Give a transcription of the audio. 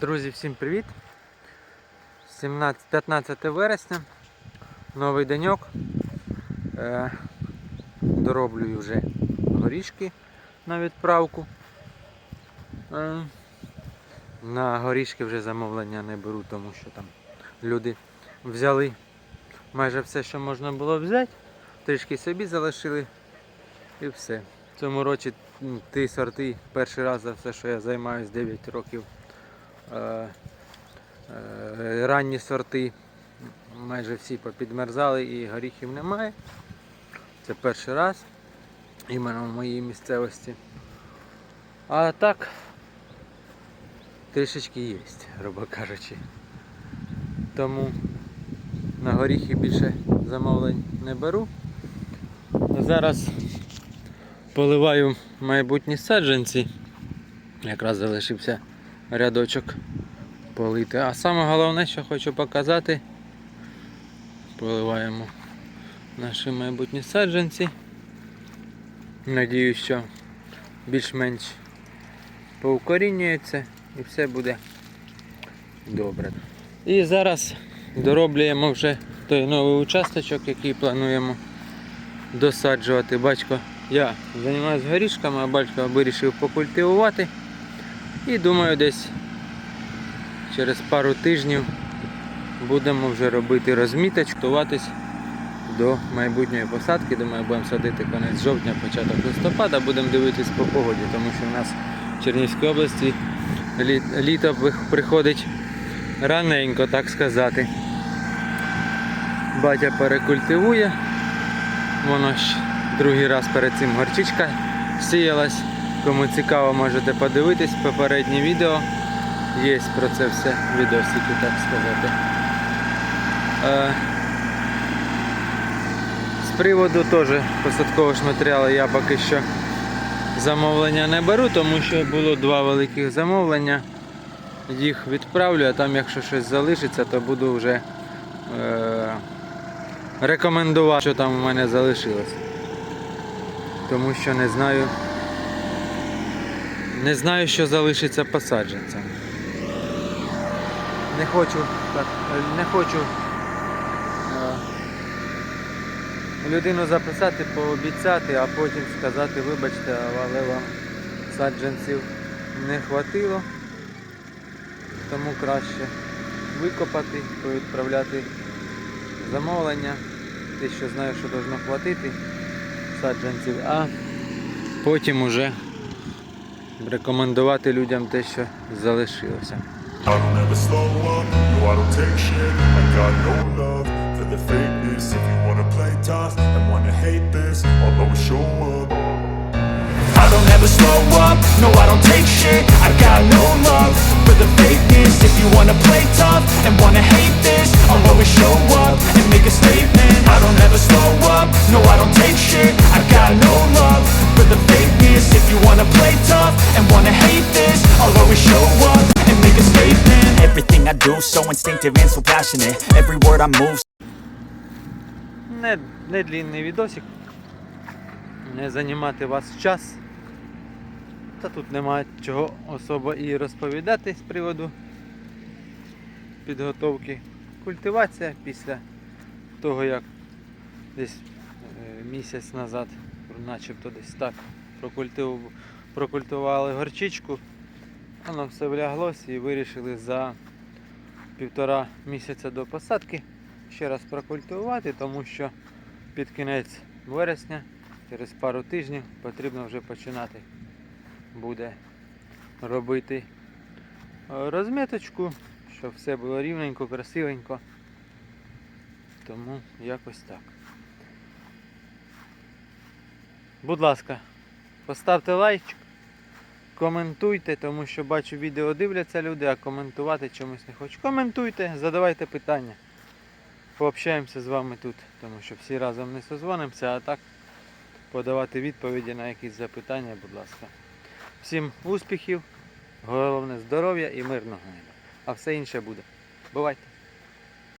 Друзі, всім привіт! 17, 15 вересня, новий деньок. Е, дороблюю вже горішки на відправку. Е, на горішки вже замовлення не беру, тому що там люди взяли майже все, що можна було взяти, трішки собі залишили і все. В цьому році ті сорти перший раз за все, що я займаюся 9 років. Е, е, ранні сорти майже всі попідмерзали і горіхів немає. Це перший раз іменно в моїй місцевості. А так трішечки є, грубо кажучи. Тому на горіхи більше замовлень не беру. Зараз поливаю майбутні саджанці. Якраз залишився рядочок полити. А саме головне, що хочу показати, поливаємо наші майбутні саджанці. Надіюсь, що більш-менш поукорінюється і все буде добре. І зараз дороблюємо вже той новий участочок, який плануємо досаджувати. Батько, я займаюся горішками, а батько вирішив покультивувати. І думаю, десь через пару тижнів будемо вже робити розміточку, готуватись до майбутньої посадки. Думаю, будемо садити кінець жовтня, початок листопада, будемо дивитись по погоді, тому що в нас в Чернігівській області лі- літо приходить раненько, так сказати. Батя перекультивує. Воно ж другий раз перед цим горчичка сіялась. Кому цікаво, можете подивитись попереднє відео. Є про це все відосики, так сказати. Е, з приводу теж посадкового ж матеріалу я поки що замовлення не беру, тому що було два великих замовлення. Їх відправлю, а там якщо щось залишиться, то буду вже е, рекомендувати, що там у мене залишилось. Тому що не знаю. Не знаю, що залишиться посадженцям. Не хочу, так, не хочу е, людину записати, пообіцяти, а потім сказати, вибачте, але вам саджанців не хватило. Тому краще викопати, повідправляти замовлення, те, що знаю, що должно хватити саджанців, а потім уже рекомендувати людям те, що залишилося. I don't ever slow up, no I don't take shit I got no love for the fakeness If you wanna play tough and wanna hate this do so instinctive and so passionate Every word I move Не, не длінний відосик. Не займати вас час. Та тут немає чого особо і розповідати з приводу підготовки. Культивація після того, як десь е, місяць назад, начебто десь так, прокультив, прокультували горчичку, воно все вляглося і вирішили за півтора місяця до посадки ще раз прокультивувати, тому що під кінець вересня, через пару тижнів, потрібно вже починати буде робити е, розміточку, щоб все було рівненько, красивенько. Тому якось так. Будь ласка, поставте лайчик, коментуйте, тому що бачу відео дивляться люди, а коментувати чомусь не хочу. Коментуйте, задавайте питання. Пообщаємося з вами тут, тому що всі разом не созвонимося, а так подавати відповіді на якісь запитання, будь ласка. Всім успіхів, головне здоров'я і мирного неба. А все інше буде. Бувайте!